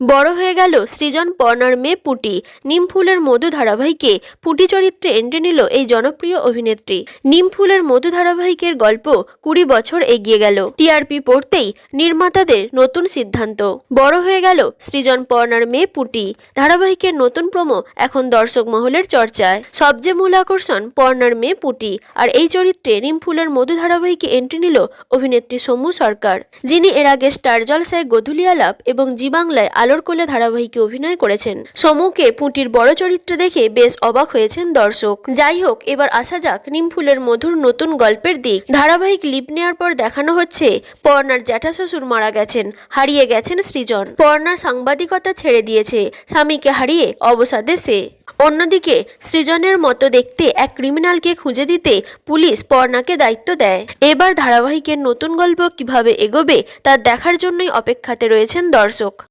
বড় হয়ে গেল সৃজন পর্ণার মেয়ে পুটি। নিমফুলের মধু ধারাবাহিকে পুটি চরিত্রে এন্ট্রি নিল এই জনপ্রিয় অভিনেত্রী। নিমফুলের মধু ধারাবাহিকের গল্প কুড়ি বছর এগিয়ে গেল। টিআরপি পড়তেই নির্মাতাদের নতুন সিদ্ধান্ত। বড় হয়ে গেল সৃজন পর্ণার মেয়ে পুটি। ধারাবাহিকের নতুন প্রোমো এখন দর্শক মহলের চর্চায়। সবচেয়ে মূল আকর্ষণ পর্ণার মেয়ে পুটি। আর এই চরিত্রে নিমফুলের মধু ধারাবাহিকে এন্ট্রি নিল অভিনেত্রী সমু সরকার। যিনি এর আগে স্টার জলসায় গধুলি আলাপ এবং জি বাংলায় আলোর কোলে ধারাবাহিকে অভিনয় করেছেন। সমুকে পুঁটির বড় চরিত্র দেখে বেশ অবাক হয়েছেন দর্শক। যাই হোক, এবার আসা যাক নিমফুলের মধুর নতুন গল্পের দিক। ধারাবাহিক লিপ নেওয়ার পর দেখানো হচ্ছে, পর্ণার জ্যাঠা শ্বশুর মারা গেছেন, হারিয়ে গেছেন সৃজন। পর্ণা সাংবাদিকতা ছেড়ে দিয়েছে, স্বামীকে হারিয়ে অবসাদে সে। অন্যদিকে, সৃজনের মতো দেখতে এক ক্রিমিনালকে খুঁজে দিতে পুলিশ পর্ণাকে দায়িত্ব দেয়। এবার ধারাবাহিকের নতুন গল্প কীভাবে এগোবে, তা দেখার জন্যই অপেক্ষাতে রয়েছেন দর্শক।